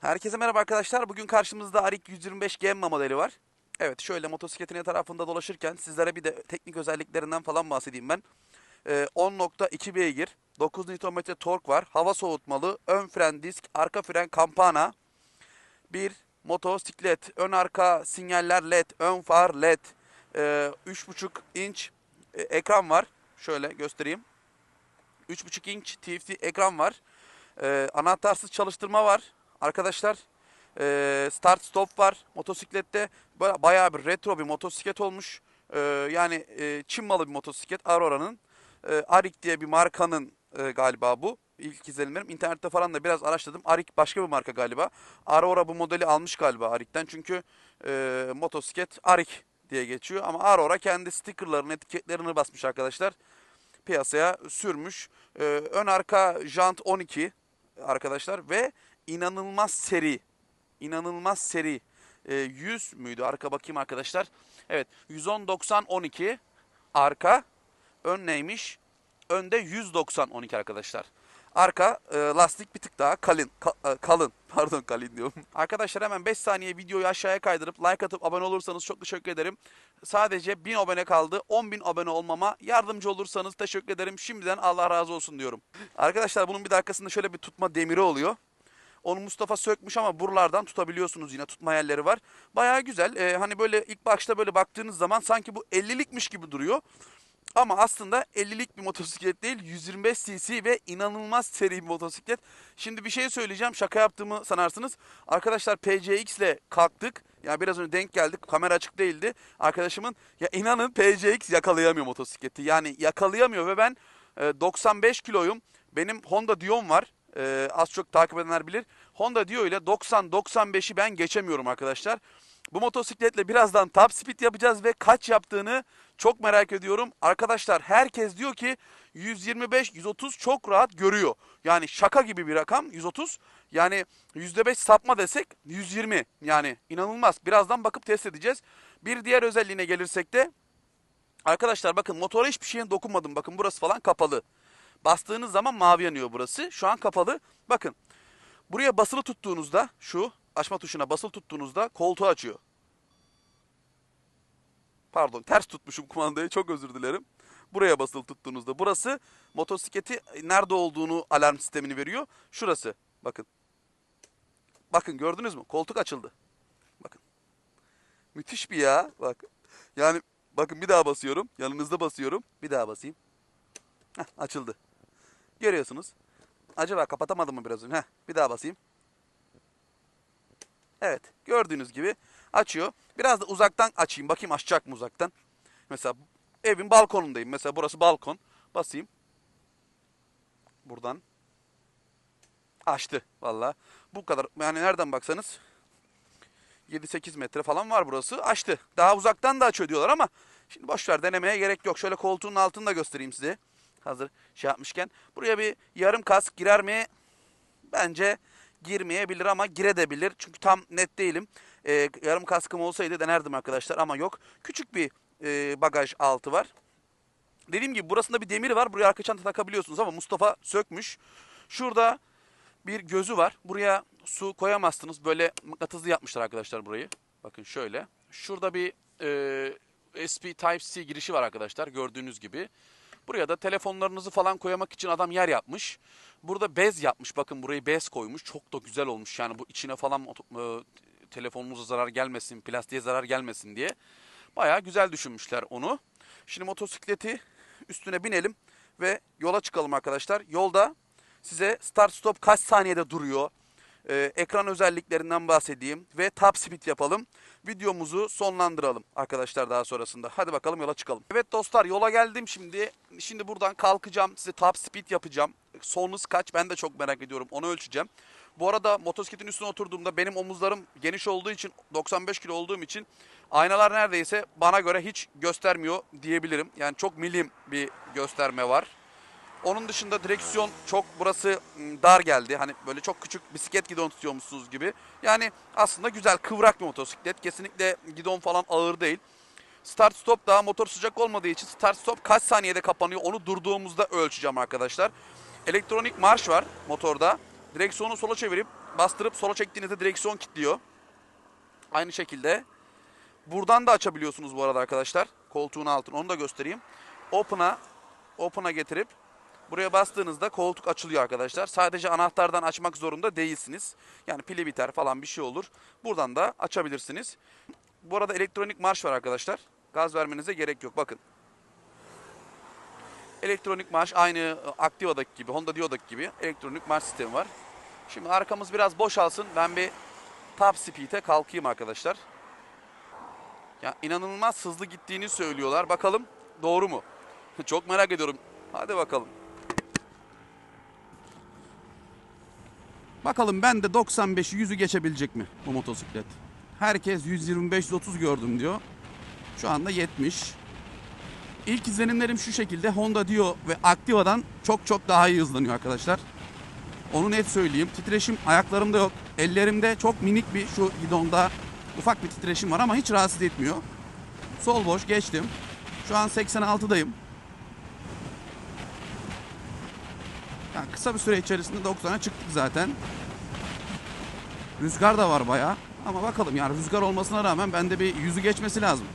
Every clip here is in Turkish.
Herkese merhaba arkadaşlar. Bugün karşımızda Arik 125 Gemma modeli var. Evet şöyle motosikletin etrafında dolaşırken sizlere bir de teknik özelliklerinden falan bahsedeyim ben. Ee, 10.2 beygir, 9 Nm tork var, hava soğutmalı, ön fren disk, arka fren kampana, bir motosiklet, ön arka sinyaller led, ön far led, ee, 3.5 inç e, ekran var. Şöyle göstereyim. 3.5 inç TFT ekran var. Ee, anahtarsız çalıştırma var. Arkadaşlar ee, start stop var motosiklette. Bayağı bir retro bir motosiklet olmuş. Ee, yani e, Çin malı bir motosiklet Aurora'nın. Arik diye bir markanın e, galiba bu. İlk izlenimlerim. İnternette falan da biraz araştırdım. Arik başka bir marka galiba. Aurora bu modeli almış galiba Arik'ten. Çünkü e, motosiklet Arik diye geçiyor. Ama Aurora kendi stickerlarını, etiketlerini basmış arkadaşlar. Piyasaya sürmüş. Ee, ön arka jant 12 arkadaşlar ve inanılmaz seri. İnanılmaz seri. Ee, 100 müydü? Arka bakayım arkadaşlar. Evet 110 90 12 arka. Ön neymiş? Önde 190 12 arkadaşlar. Arka e, lastik bir tık daha kalın. ka- e, kalın. Pardon kalın diyorum. Arkadaşlar hemen 5 saniye videoyu aşağıya kaydırıp like atıp abone olursanız çok teşekkür ederim. Sadece 1000 abone kaldı. 10.000 abone olmama yardımcı olursanız teşekkür ederim. Şimdiden Allah razı olsun diyorum. Arkadaşlar bunun bir de arkasında şöyle bir tutma demiri oluyor. Onu Mustafa sökmüş ama buralardan tutabiliyorsunuz yine tutma yerleri var. Bayağı güzel. Ee, hani böyle ilk başta böyle baktığınız zaman sanki bu 50'likmiş gibi duruyor. Ama aslında 50'lik bir motosiklet değil 125 cc ve inanılmaz seri bir motosiklet. Şimdi bir şey söyleyeceğim şaka yaptığımı sanarsınız. Arkadaşlar PCX ile kalktık. Ya biraz önce denk geldik kamera açık değildi. Arkadaşımın ya inanın PCX yakalayamıyor motosikleti. Yani yakalayamıyor ve ben e, 95 kiloyum. Benim Honda Dion var. E, az çok takip edenler bilir. Honda Dio ile 90-95'i ben geçemiyorum arkadaşlar. Bu motosikletle birazdan top speed yapacağız ve kaç yaptığını çok merak ediyorum. Arkadaşlar herkes diyor ki 125-130 çok rahat görüyor. Yani şaka gibi bir rakam 130. Yani %5 sapma desek 120. Yani inanılmaz. Birazdan bakıp test edeceğiz. Bir diğer özelliğine gelirsek de arkadaşlar bakın motora hiçbir şeyin dokunmadım. Bakın burası falan kapalı. Bastığınız zaman mavi yanıyor burası. Şu an kapalı. Bakın buraya basılı tuttuğunuzda şu açma tuşuna basılı tuttuğunuzda koltuğu açıyor. Pardon ters tutmuşum kumandayı çok özür dilerim. Buraya basılı tuttuğunuzda burası motosikleti nerede olduğunu alarm sistemini veriyor. Şurası bakın. Bakın gördünüz mü? Koltuk açıldı. Bakın. Müthiş bir ya. Bak. Yani bakın bir daha basıyorum. Yanınızda basıyorum. Bir daha basayım. Heh, açıldı. Görüyorsunuz. Acaba kapatamadım mı biraz önce? Heh, bir daha basayım. Evet. Gördüğünüz gibi açıyor. Biraz da uzaktan açayım. Bakayım açacak mı uzaktan. Mesela evin balkonundayım. Mesela burası balkon. Basayım. Buradan. Açtı valla. Bu kadar. Yani nereden baksanız 7-8 metre falan var burası. Açtı. Daha uzaktan da açıyor diyorlar ama şimdi boşver denemeye gerek yok. Şöyle koltuğun altını da göstereyim size. Hazır şey yapmışken. Buraya bir yarım kask girer mi? Bence girmeyebilir ama girebilir. Çünkü tam net değilim. Ee, yarım kaskım olsaydı denerdim arkadaşlar ama yok. Küçük bir e, bagaj altı var. Dediğim gibi burasında bir demir var. Buraya arka çanta takabiliyorsunuz ama Mustafa sökmüş. Şurada bir gözü var. Buraya su koyamazsınız. Böyle mıknatıslı yapmışlar arkadaşlar burayı. Bakın şöyle. Şurada bir e, SP Type-C girişi var arkadaşlar gördüğünüz gibi. Buraya da telefonlarınızı falan koyamak için adam yer yapmış. Burada bez yapmış. Bakın burayı bez koymuş. Çok da güzel olmuş. Yani bu içine falan e, telefonunuza zarar gelmesin, plastiğe zarar gelmesin diye. Bayağı güzel düşünmüşler onu. Şimdi motosikleti üstüne binelim ve yola çıkalım arkadaşlar. Yolda size start stop kaç saniyede duruyor, e, ekran özelliklerinden bahsedeyim ve top speed yapalım. Videomuzu sonlandıralım arkadaşlar daha sonrasında. Hadi bakalım yola çıkalım. Evet dostlar yola geldim şimdi. Şimdi buradan kalkacağım. Size top speed yapacağım. Son hız kaç ben de çok merak ediyorum. Onu ölçeceğim. Bu arada motosikletin üstüne oturduğumda benim omuzlarım geniş olduğu için 95 kilo olduğum için aynalar neredeyse bana göre hiç göstermiyor diyebilirim. Yani çok milim bir gösterme var. Onun dışında direksiyon çok burası dar geldi. Hani böyle çok küçük bisiklet gidon tutuyormuşsunuz gibi. Yani aslında güzel kıvrak bir motosiklet. Kesinlikle gidon falan ağır değil. Start stop daha motor sıcak olmadığı için start stop kaç saniyede kapanıyor onu durduğumuzda ölçeceğim arkadaşlar. Elektronik marş var motorda. Direksiyonu sola çevirip bastırıp sola çektiğinizde direksiyon kilitliyor. Aynı şekilde buradan da açabiliyorsunuz bu arada arkadaşlar. Koltuğun altını onu da göstereyim. Open'a Open'a getirip buraya bastığınızda koltuk açılıyor arkadaşlar. Sadece anahtardan açmak zorunda değilsiniz. Yani pili biter falan bir şey olur. Buradan da açabilirsiniz. Bu arada elektronik marş var arkadaşlar. Gaz vermenize gerek yok. Bakın. Elektronik marş aynı e, Activa'daki gibi, Honda Dio'daki gibi elektronik marş sistemi var. Şimdi arkamız biraz boşalsın. Ben bir top speed'e kalkayım arkadaşlar. Ya inanılmaz hızlı gittiğini söylüyorlar. Bakalım doğru mu? Çok merak ediyorum. Hadi bakalım. Bakalım ben de 95'i 100'ü geçebilecek mi bu motosiklet? Herkes 125-130 gördüm diyor. Şu anda 70. İlk izlenimlerim şu şekilde. Honda Dio ve Activa'dan çok çok daha iyi hızlanıyor arkadaşlar. Onu net söyleyeyim. Titreşim ayaklarımda yok. Ellerimde çok minik bir şu gidonda ufak bir titreşim var ama hiç rahatsız etmiyor. Sol boş geçtim. Şu an 86'dayım. Yani kısa bir süre içerisinde 90'a çıktık zaten. Rüzgar da var bayağı. Ama bakalım yani rüzgar olmasına rağmen bende bir yüzü geçmesi lazım.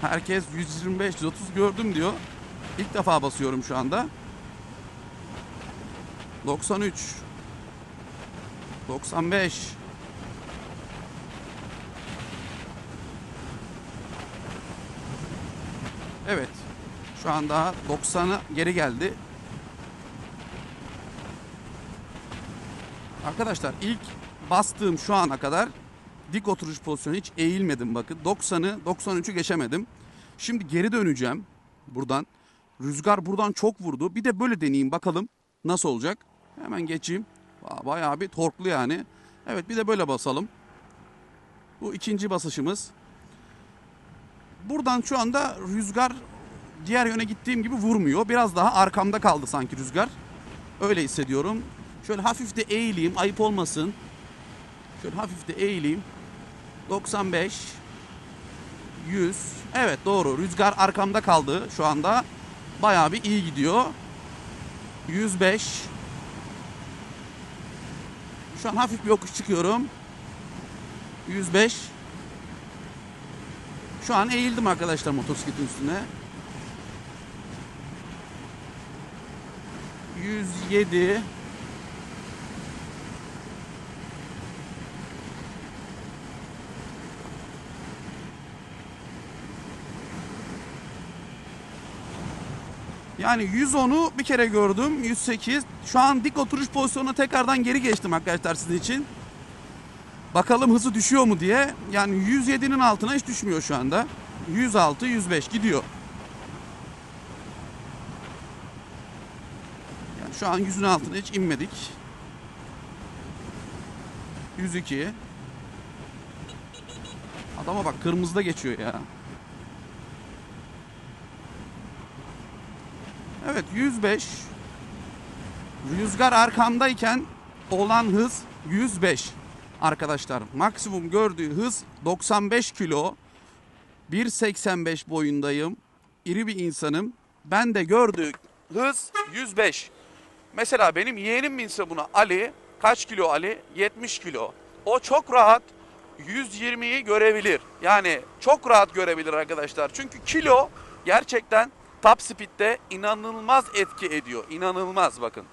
Herkes 125-130 gördüm diyor. İlk defa basıyorum şu anda. 93 95 Evet. Şu an daha 90'a geri geldi. Arkadaşlar ilk bastığım şu ana kadar dik oturuş pozisyonu hiç eğilmedim bakın. 90'ı 93'ü geçemedim. Şimdi geri döneceğim buradan. Rüzgar buradan çok vurdu. Bir de böyle deneyeyim bakalım nasıl olacak. Hemen geçeyim. Bayağı bir torklu yani. Evet bir de böyle basalım. Bu ikinci basışımız. Buradan şu anda rüzgar diğer yöne gittiğim gibi vurmuyor. Biraz daha arkamda kaldı sanki rüzgar. Öyle hissediyorum. Şöyle hafif de eğileyim ayıp olmasın. Şöyle hafif de eğileyim. 95 100 Evet doğru. Rüzgar arkamda kaldı şu anda. Bayağı bir iyi gidiyor. 105 Şu an hafif bir yokuş çıkıyorum. 105 Şu an eğildim arkadaşlar motosikletin üstüne. 107 Yani 110'u bir kere gördüm. 108. Şu an dik oturuş pozisyonuna tekrardan geri geçtim arkadaşlar sizin için. Bakalım hızı düşüyor mu diye. Yani 107'nin altına hiç düşmüyor şu anda. 106, 105 gidiyor. Şu an 100'ün altına hiç inmedik. 102. Adama bak kırmızıda geçiyor ya. Evet 105. Rüzgar arkamdayken olan hız 105 arkadaşlar. Maksimum gördüğü hız 95 kilo. 1.85 boyundayım. İri bir insanım. Ben de gördüğü hız 105. Mesela benim yeğenim binse buna Ali. Kaç kilo Ali? 70 kilo. O çok rahat 120'yi görebilir. Yani çok rahat görebilir arkadaşlar. Çünkü kilo gerçekten top speed'de inanılmaz etki ediyor. İnanılmaz bakın.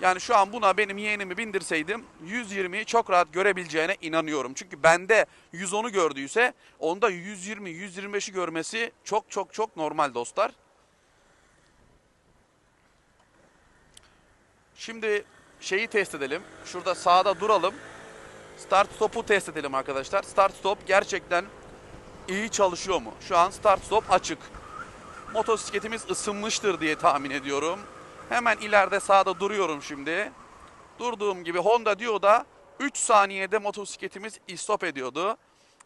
Yani şu an buna benim yeğenimi bindirseydim 120'yi çok rahat görebileceğine inanıyorum. Çünkü bende 110'u gördüyse onda 120, 125'i görmesi çok çok çok normal dostlar. Şimdi şeyi test edelim. Şurada sağda duralım. Start stop'u test edelim arkadaşlar. Start stop gerçekten iyi çalışıyor mu? Şu an start stop açık motosikletimiz ısınmıştır diye tahmin ediyorum. Hemen ileride sağda duruyorum şimdi. Durduğum gibi Honda Dio'da 3 saniyede motosikletimiz istop ediyordu.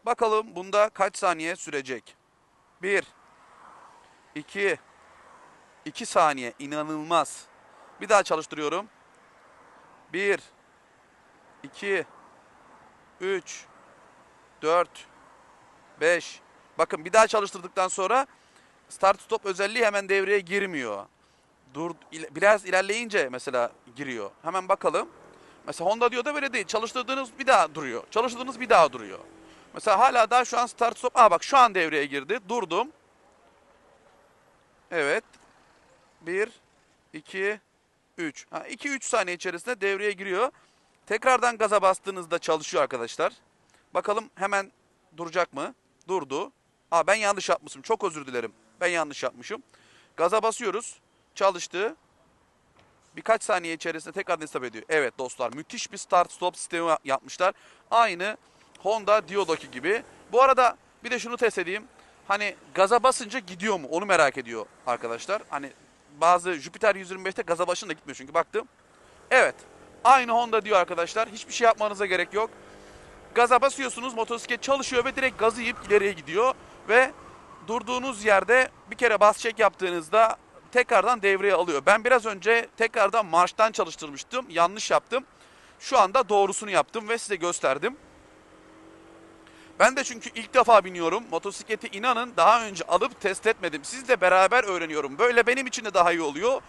Bakalım bunda kaç saniye sürecek? 1 2 2 saniye inanılmaz. Bir daha çalıştırıyorum. 1 2 3 4 5 Bakın bir daha çalıştırdıktan sonra start stop özelliği hemen devreye girmiyor. Dur il- biraz ilerleyince mesela giriyor. Hemen bakalım. Mesela Honda diyor da böyle değil. Çalıştırdığınız bir daha duruyor. Çalıştırdığınız bir daha duruyor. Mesela hala daha şu an start stop. Aa bak şu an devreye girdi. Durdum. Evet. 1, 2, 3. 2-3 saniye içerisinde devreye giriyor. Tekrardan gaza bastığınızda çalışıyor arkadaşlar. Bakalım hemen duracak mı? Durdu. Aa ben yanlış yapmışım. Çok özür dilerim. Ben yanlış yapmışım. Gaza basıyoruz. Çalıştı. Birkaç saniye içerisinde tekrar hesap ediyor. Evet dostlar müthiş bir start stop sistemi yapmışlar. Aynı Honda Dio'daki gibi. Bu arada bir de şunu test edeyim. Hani gaza basınca gidiyor mu? Onu merak ediyor arkadaşlar. Hani bazı Jupiter 125'te gaza basınca gitmiyor çünkü baktım. Evet. Aynı Honda diyor arkadaşlar. Hiçbir şey yapmanıza gerek yok. Gaza basıyorsunuz motosiklet çalışıyor ve direkt gazı yiyip ileriye gidiyor. Ve durduğunuz yerde bir kere bas çek yaptığınızda tekrardan devreye alıyor. Ben biraz önce tekrardan marştan çalıştırmıştım. Yanlış yaptım. Şu anda doğrusunu yaptım ve size gösterdim. Ben de çünkü ilk defa biniyorum. Motosikleti inanın daha önce alıp test etmedim. Sizle beraber öğreniyorum. Böyle benim için de daha iyi oluyor.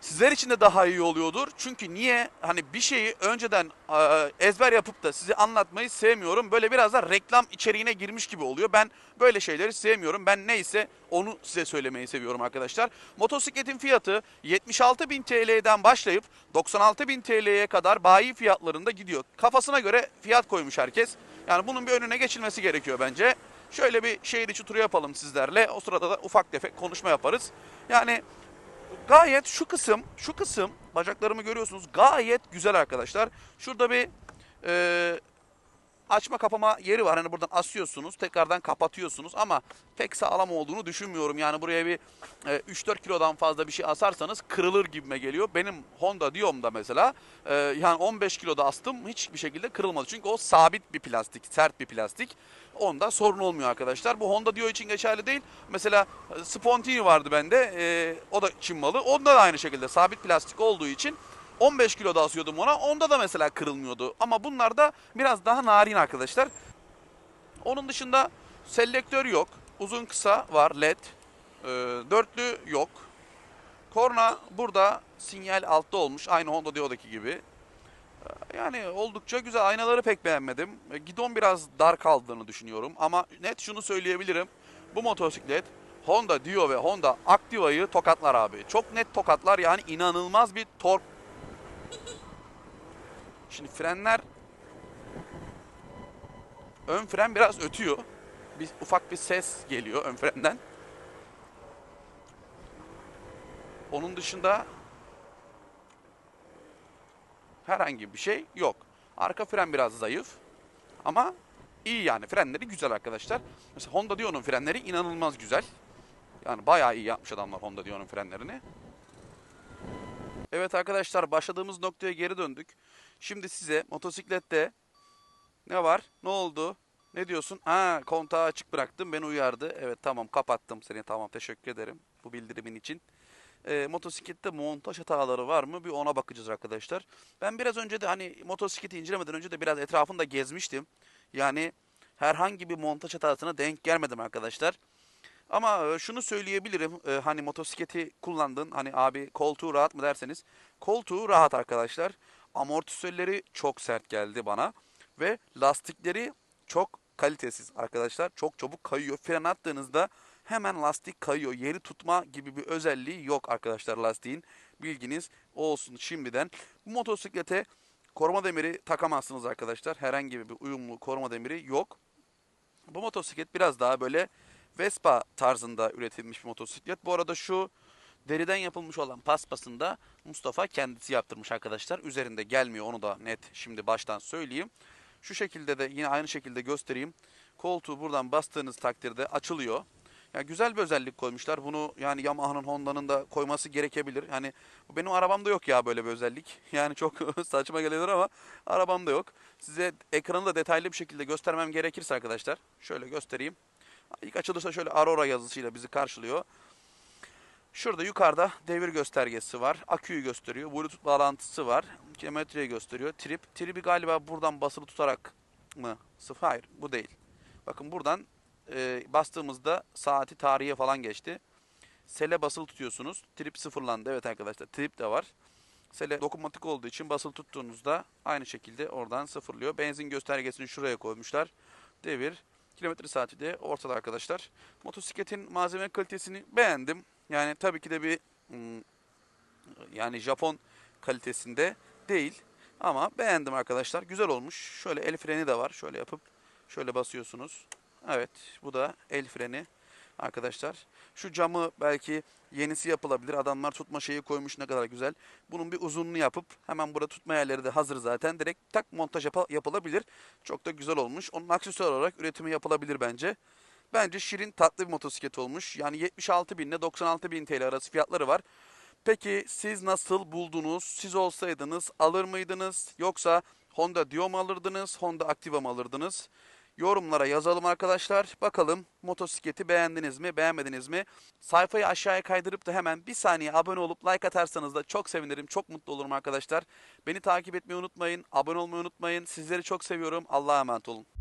Sizler için de daha iyi oluyordur. Çünkü niye? Hani bir şeyi önceden e, ezber yapıp da size anlatmayı sevmiyorum. Böyle biraz da reklam içeriğine girmiş gibi oluyor. Ben böyle şeyleri sevmiyorum. Ben neyse onu size söylemeyi seviyorum arkadaşlar. Motosikletin fiyatı 76.000 TL'den başlayıp 96.000 TL'ye kadar bayi fiyatlarında gidiyor. Kafasına göre fiyat koymuş herkes. Yani bunun bir önüne geçilmesi gerekiyor bence. Şöyle bir şehir içi turu yapalım sizlerle. O sırada da ufak tefek konuşma yaparız. Yani gayet şu kısım, şu kısım bacaklarımı görüyorsunuz gayet güzel arkadaşlar. Şurada bir e, açma kapama yeri var. Hani buradan asıyorsunuz, tekrardan kapatıyorsunuz ama pek sağlam olduğunu düşünmüyorum. Yani buraya bir e, 3-4 kilodan fazla bir şey asarsanız kırılır gibime geliyor. Benim Honda Dio'mda mesela e, yani 15 kiloda astım hiçbir şekilde kırılmadı. Çünkü o sabit bir plastik, sert bir plastik. Onda sorun olmuyor arkadaşlar. Bu Honda Dio için geçerli değil. Mesela e, Spontini vardı bende. E, o da Çin malı. Onda da aynı şekilde sabit plastik olduğu için 15 kiloda asıyordum ona. Onda da mesela kırılmıyordu. Ama bunlar da biraz daha narin arkadaşlar. Onun dışında selektör yok. Uzun kısa var led. Ee, dörtlü yok. Korna burada sinyal altta olmuş. Aynı Honda Dio'daki gibi. Ee, Yani oldukça güzel. Aynaları pek beğenmedim. Ee, Gidon biraz dar kaldığını düşünüyorum. Ama net şunu söyleyebilirim. Bu motosiklet Honda Dio ve Honda Activa'yı tokatlar abi. Çok net tokatlar yani inanılmaz bir tork Şimdi frenler ön fren biraz ötüyor. Bir ufak bir ses geliyor ön frenden. Onun dışında herhangi bir şey yok. Arka fren biraz zayıf ama iyi yani frenleri güzel arkadaşlar. Mesela Honda Dio'nun frenleri inanılmaz güzel. Yani bayağı iyi yapmış adamlar Honda Dio'nun frenlerini. Evet arkadaşlar başladığımız noktaya geri döndük. Şimdi size motosiklette ne var? Ne oldu? Ne diyorsun? Ha kontağı açık bıraktım beni uyardı. Evet tamam kapattım seni tamam teşekkür ederim bu bildirimin için. Ee, motosiklette montaj hataları var mı? Bir ona bakacağız arkadaşlar. Ben biraz önce de hani motosikleti incelemeden önce de biraz etrafında gezmiştim. Yani herhangi bir montaj hatasına denk gelmedim arkadaşlar. Ama e, şunu söyleyebilirim. e, Hani motosikleti kullandın. Hani abi koltuğu rahat mı derseniz. Koltuğu rahat arkadaşlar. Amortisörleri çok sert geldi bana. Ve lastikleri çok kalitesiz arkadaşlar. Çok çabuk kayıyor. Fren attığınızda hemen lastik kayıyor. Yeri tutma gibi bir özelliği yok arkadaşlar lastiğin. Bilginiz olsun şimdiden. Bu motosiklete koruma demiri takamazsınız arkadaşlar. Herhangi bir uyumlu koruma demiri yok. Bu motosiklet biraz daha böyle Vespa tarzında üretilmiş bir motosiklet. Bu arada şu deriden yapılmış olan paspasını da Mustafa kendisi yaptırmış arkadaşlar. Üzerinde gelmiyor onu da net şimdi baştan söyleyeyim. Şu şekilde de yine aynı şekilde göstereyim. Koltuğu buradan bastığınız takdirde açılıyor. Yani güzel bir özellik koymuşlar. Bunu yani Yamaha'nın Honda'nın da koyması gerekebilir. Yani benim arabamda yok ya böyle bir özellik. Yani çok saçma gelebilir ama arabamda yok. Size ekranı da detaylı bir şekilde göstermem gerekirse arkadaşlar. Şöyle göstereyim. İlk açılırsa şöyle Aurora yazısıyla bizi karşılıyor. Şurada yukarıda devir göstergesi var. Aküyü gösteriyor. Bluetooth bağlantısı var. Kilometreyi gösteriyor. Trip. Trip'i galiba buradan basılı tutarak mı? Sıfır. Hayır bu değil. Bakın buradan e, bastığımızda saati tarihe falan geçti. Sele basılı tutuyorsunuz. Trip sıfırlandı. Evet arkadaşlar trip de var. Sele dokunmatik olduğu için basılı tuttuğunuzda aynı şekilde oradan sıfırlıyor. Benzin göstergesini şuraya koymuşlar. Devir, kilometre saati de ortada arkadaşlar. Motosikletin malzeme kalitesini beğendim. Yani tabii ki de bir hmm, yani Japon kalitesinde değil. Ama beğendim arkadaşlar. Güzel olmuş. Şöyle el freni de var. Şöyle yapıp şöyle basıyorsunuz. Evet bu da el freni arkadaşlar. Şu camı belki yenisi yapılabilir. Adamlar tutma şeyi koymuş ne kadar güzel. Bunun bir uzunluğunu yapıp hemen burada tutma yerleri de hazır zaten. Direkt tak montaj yapa- yapılabilir. Çok da güzel olmuş. Onun aksesuar olarak üretimi yapılabilir bence. Bence şirin tatlı bir motosiklet olmuş. Yani 76 bin ile 96 bin TL arası fiyatları var. Peki siz nasıl buldunuz? Siz olsaydınız alır mıydınız? Yoksa Honda Dio mu alırdınız? Honda Activa mı alırdınız? Yorumlara yazalım arkadaşlar. Bakalım motosikleti beğendiniz mi, beğenmediniz mi? Sayfayı aşağıya kaydırıp da hemen bir saniye abone olup like atarsanız da çok sevinirim, çok mutlu olurum arkadaşlar. Beni takip etmeyi unutmayın, abone olmayı unutmayın. Sizleri çok seviyorum. Allah'a emanet olun.